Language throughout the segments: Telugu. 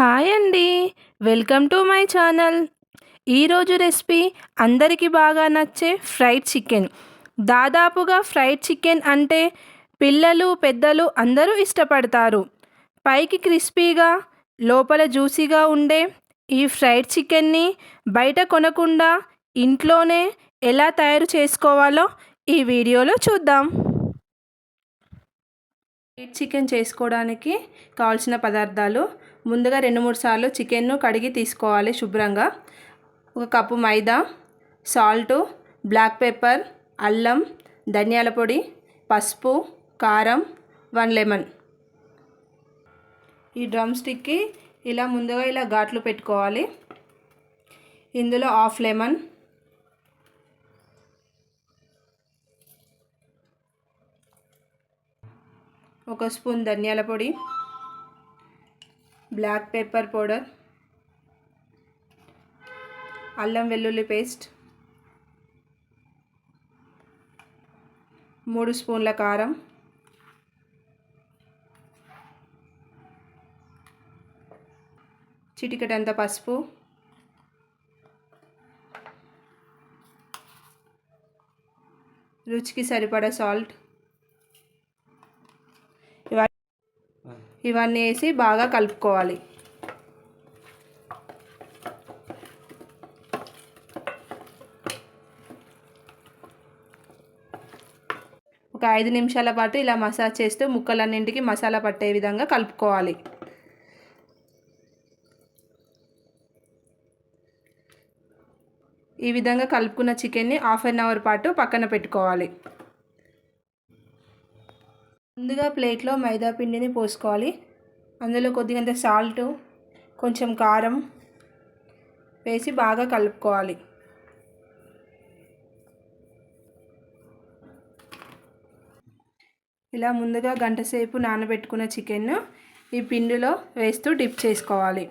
హాయ్ అండి. Welcome to my channel. ఈరోజు రెసిపీ అందరికీ బాగా నచ్చే ఫ్రైడ్ చికెన్. దాదాపుగా ఫ్రైడ్ చికెన్ అంటే పిల్లలు పెద్దలు అందరూ ఇష్టపడతారు. పైకి క్రిస్పీగా లోపల జ్యూసీగా ఉండే ఈ ఫ్రైడ్ చికెన్ని బయట కొనకుండా ఇంట్లోనే ఎలా తయారు చేసుకోవాలో ఈ వీడియోలో చూద్దాం. ఫ్రైడ్ చికెన్ చేసుకోవడానికి కావాల్సిన పదార్థాలు ముందుగా రెండు మూడు సార్లు చికెన్ను కడిగి తీసుకోవాలి శుభ్రంగా. ఒక కప్పు మైదా సాల్టు బ్లాక్ పెప్పర్ అల్లం ధనియాల పొడి పసుపు కారం వన్ లెమన్. ఈ డ్రమ్ స్టిక్కి ఇలా ముందుగా ఇలా ఘాట్లు పెట్టుకోవాలి. ఇందులో హాఫ్ లెమన్. ఒక స్పూన్ ధనియాల పొడి. బ్లాక్ పెప్పర్ పౌడర్ అల్లం వెల్లుల్లి పేస్ట్ మూడు స్పూన్ల కారం చిటికటంత పసుపు రుచికి సరిపడా సాల్ట్ ఇవన్నీ వేసి బాగా కలుపుకోవాలి. ఒక ఐదు నిమిషాల పాటు ఇలా మసాజ్ చేస్తూ ముక్కలన్నింటికి మసాలా పట్టే విధంగా కలుపుకోవాలి. ఈ విధంగా కలుపుకున్న చికెన్ని హాఫ్ అన్ అవర్ పాటు పక్కన పెట్టుకోవాలి. ముందుగా ప్లేట్లో మైదా పిండిని పోసుకోవాలి. అందులో కొద్దిగంత సాల్ట్ కొంచెం కారం వేసి బాగా కలుపుకోవాలి. ఇలా ముందుగా గంట సేపు నానబెట్టుకున్న చికెన్ ఈ పిండిలో వేస్తూ డిప్ చేసుకోవాలి.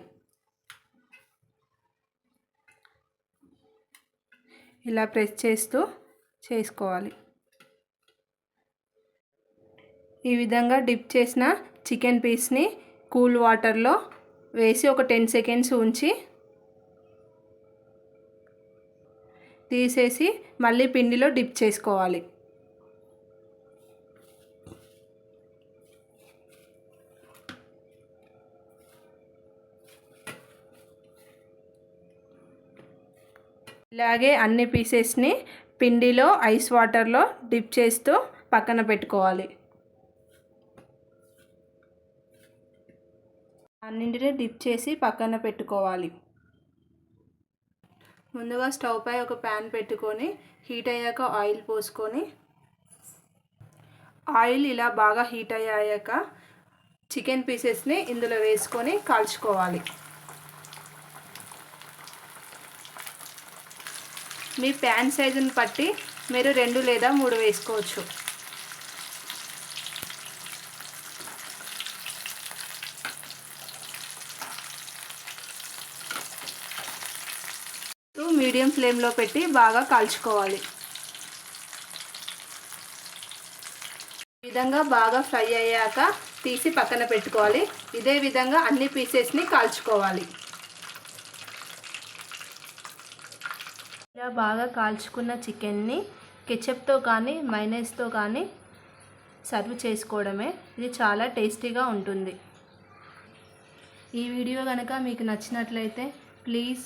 ఇలా ప్రెస్ చేస్తూ చేసుకోవాలి. ఈ విధంగా డిప్ చేసిన చికెన్ పీస్ని కూల్ వాటర్లో వేసి ఒక టెన్ సెకండ్స్ ఉంచి తీసేసి మళ్ళీ పిండిలో డిప్ చేసుకోవాలి. ఇలాగే అన్ని పీసెస్ని పిండిలో ఐస్ వాటర్లో డిప్ చేస్తూ పక్కన పెట్టుకోవాలి. అన్నింటినీ డిప్ చేసి పక్కన పెట్టుకోవాలి. ముందుగా స్టవ్ పై ఒక ప్యాన్ పెట్టుకొని హీట్ అయ్యాక ఆయిల్ పోసుకొని ఆయిల్ ఇలా బాగా హీట్ అయ్యాక చికెన్ పీసెస్ని ఇందులో వేసుకొని కాల్చుకోవాలి. మీ ప్యాన్ సైజుని బట్టి మీరు రెండు లేదా మూడు వేసుకోవచ్చు. మీడియం ఫ్లేమ్లో పెట్టి బాగా కాల్చుకోవాలి. ఈ విధంగా బాగా ఫ్రై అయ్యాక తీసి పక్కన పెట్టుకోవాలి. ఇదే విధంగా అన్ని పీసెస్ని కాల్చుకోవాలి. ఇలా బాగా కాల్చుకున్న చికెన్ని కెచప్తో కానీ మైనస్తో కానీ సర్వ్ చేసుకోవడమే. ఇది చాలా టేస్టీగా ఉంటుంది. ఈ వీడియో కనుక మీకు నచ్చినట్లయితే ప్లీజ్